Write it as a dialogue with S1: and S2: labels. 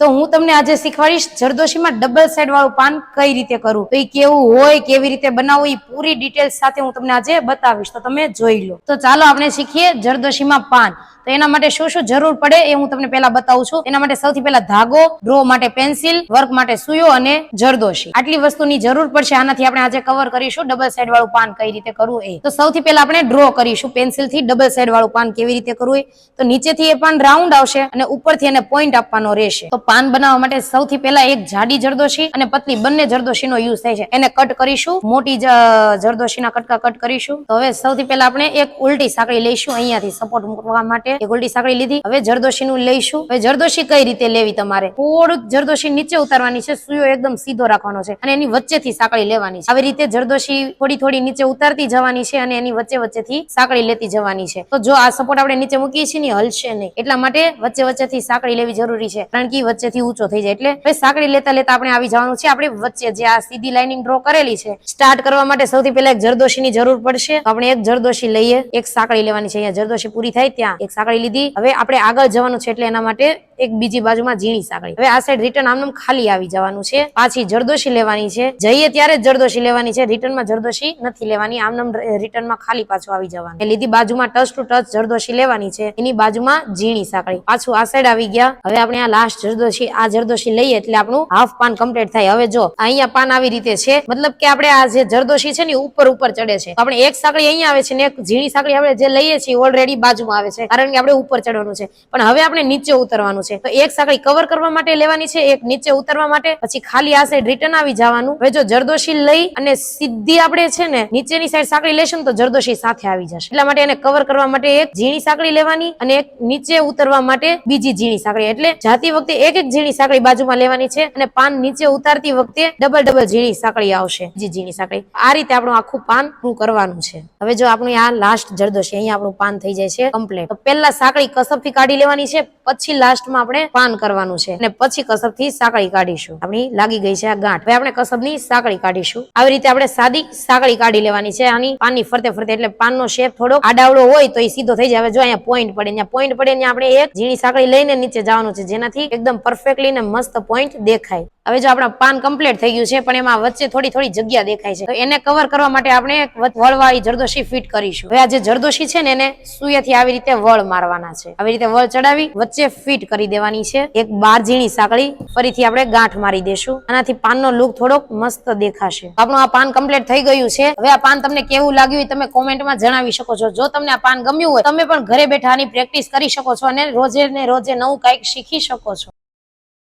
S1: તો હું તમને આજે શીખવાડીશ જરદોશીમાં ડબલ સાઈડ વાળું પાન કઈ રીતે કરવું? તો એ કેવું હોય, કેવી રીતે બનાવવું એ પૂરી ડિટેલ્સ સાથે હું તમને આજે બતાવીશ. તો તમે જોઈ લો. તો ચાલો આપણે શીખીએ જરદોશીમાં પાન. તો એના માટે શું શું જરૂર પડે એ હું તમને પહેલા બતાવું છું. એના માટે સૌથી પહેલા ધાગો, ડ્રો માટે પેન્સિલ, વર્ક માટે સુયો અને જરદોશી. આટલી વસ્તુની જરૂર પડશે. આનાથી આપણે આજે કવર કરીશું ડબલ સાઈડ વાળું પાન કઈ રીતે કરવું એ. તો સૌથી પહેલા આપણે ડ્રો કરીશું પેન્સિલથી ડબલ સાઈડ વાળું પાન કેવી રીતે કરવું એ. તો નીચેથી એ પાન રાઉન્ડ આવશે અને ઉપરથી એને પોઈન્ટ આપવાનો રહેશે. તો પાન બનાવવા માટે સૌથી પહેલા એક જાડી જરદોશી અને પતલી બંને જરદોશીનો યુઝ થાય છે. એને કટ કરીશું, મોટી જરદોશીના કટકા કટ કરીશું. તો હવે સૌથી પહેલા આપણે એક ઉલટી સાંકળી લઈશું અહીંયાથી સપોર્ટ મૂકવા માટે. એક ઉલટી સાંકળી લીધી, હવે જરદોશીનું લઈશું. હવે જરદોશી કઈ રીતે લેવી તમારે? થોડુંક જરદોશી નીચે ઉતારવાની છે, સુયો એકદમ સીધો રાખવાનો છે અને એની વચ્ચેથી સાંકળી લેવાની છે. આવી રીતે જરદોશી થોડી થોડી નીચે ઉતારતી જવાની છે અને એની વચ્ચે વચ્ચેથી સાંકળી લેતી જવાની છે. તો જો આ સપોર્ટ આપણે નીચે મૂકીએ છીએ ને હલશે નહીં. એટલા માટે વચ્ચે વચ્ચેથી સાંકળી લેવી જરૂરી છે. કારણ કે વચ્ચેથી ઊંચો થઈ જાય. એટલે સાંકળી લેતા લેતા આપણે આવી જવાનું છે. આપણે વચ્ચે જે આ સીધી લાઇનિંગ ડ્રો કરેલી છે સ્ટાર્ટ કરવા માટે સૌથી પહેલા એક જરદોશીની જરૂર પડશે. આપણે એક જરદોશી લઈએ, એક સાંકળી લેવાની છે. અહીંયા જરદોશી પૂરી થાય ત્યાં એક સાંકળી લીધી. હવે આપણે આગળ જવાનું છે એટલે એના માટે એક બીજી બાજુમાં ઝીણી સાંકળી. હવે આ સાઈડ રિટર્ન આમનું ખાલી આવી જવાનું છે. પાછી જરદોશી લેવાની છે. જઈએ ત્યારે જરદોશી લેવાની છે. રિટર્નમાં જરદોશી નથી લેવાની. આમનામ રિટર્નમાં ખાલી પાછું આવી જવાનું. લીધી બાજુમાં ટચ ટુ ટચ જરદોશી લેવાની છે. એની બાજુમાં ઝીણી સાંકળી. પાછું આ સાઈડ આવી ગયા. હવે આપણે આ લાસ્ટ જરદોશી, આ જરદોશી લઈએ એટલે આપણું હાફ પાન કમ્પ્લીટ થાય. હવે જો અહીંયા પાન આવી રીતે છે, મતલબ કે આપણે આ જે જરદોશી છે ને ઉપર ઉપર ચડે છે. આપણે એક સાંકળી અહીંયા આવે છે ને એક ઝીણી સાંકળી આપણે જે લઈએ છીએ ઓલરેડી બાજુમાં આવે છે. કારણ કે આપણે ઉપર ચડવાનું છે. પણ હવે આપણે નીચે ઉતરવાનું છે. તો એક સાંકળી કવર કરવા માટે લેવાની છે, એક નીચે ઉતરવા માટે. પછી ખાલી આ સાઈડ રિટર્ન આવી જવાનું. હવે જો જરદોશી લઈ અને સીધી આપણે છે ને નીચેની સાઈડ સાંકળી લેશું તો જરદોશી સાથે આવી જશે. એટલા માટે એને કવર કરવા માટે એક ઝીણી સાંકળી લેવાની અને એક નીચે ઉતરવા માટે બીજી ઝીણી સાંકળી. એટલે જાતી વખતે એક એક ઝીણી સાંકળી બાજુમાં લેવાની છે અને પાન નીચે ઉતારતી વખતે ડબલ ડબલ ઝીણી સાંકળી આવશે. બીજી ઝીણી સાંકળી. આ રીતે આપણું આખું પાન પૂરું કરવાનું છે. હવે જો આપણું આ લાસ્ટ જરદોશી અહીંયા આપણું પાન થઈ જાય છે કમ્પ્લીટ પહેલા સાંકળી કસબથી કાઢી લેવાની છે, પછી લાસ્ટમાં આપણે પાન કરવાનું છે. અને પછી કસબથી સાંકળી કાઢીશું. આપણી લાગી ગઈ છે આ ગાંઠ. હવે આપણે કસબની સાંકળી કાઢીશું. આવી રીતે આપણે સાદી સાંકળી કાઢી લેવાની છે. આની પાનની ફરતે ફરતે એટલે પાનનો શેપ થોડો આડાવડો હોય તો એ સીધો થઈ જાય. જો અહીંયા પોઈન્ટ પડે. અહીંયા પોઈન્ટ પડે ને આપણે એક ઝીણી સાંકળી લઈને નીચે જવાનું છે. જેનાથી એકદમ પરફેક્ટલી ને મસ્ત પોઈન્ટ દેખાય. હવે જો આપણા પાન કમ્પ્લીટ થઈ ગયું છે, પણ એમાં વચ્ચે થોડી થોડી જગ્યા દેખાય છે. તો એને કવર કરવા માટે આપણે વળવાળી જરદોશી ફિટ કરીશું. હવે આ જે જરદોશી છે ને એને સુયાથી આવી રીતે વળ મારવાના છે. આવી રીતે વળ ચડાવી વચ્ચે ફિટ કરી દેવાની છે. એક બાર ઝીણી સાંકળી ફરીથી આપણે ગાંઠ મારી દેશું. આનાથી પાનનો લુક થોડોક મસ્ત દેખાશે. આપણું આ પાન કમ્પ્લીટ થઈ ગયું છે. હવે આ પાન તમને કેવું લાગ્યું તમે કોમેન્ટમાં જણાવી શકો છો. જો તમને આ પાન ગમ્યું હોય, તમે પણ ઘરે બેઠા આની પ્રેક્ટિસ કરી શકો છો અને રોજે ને રોજે નવું કંઈક શીખી શકો છો.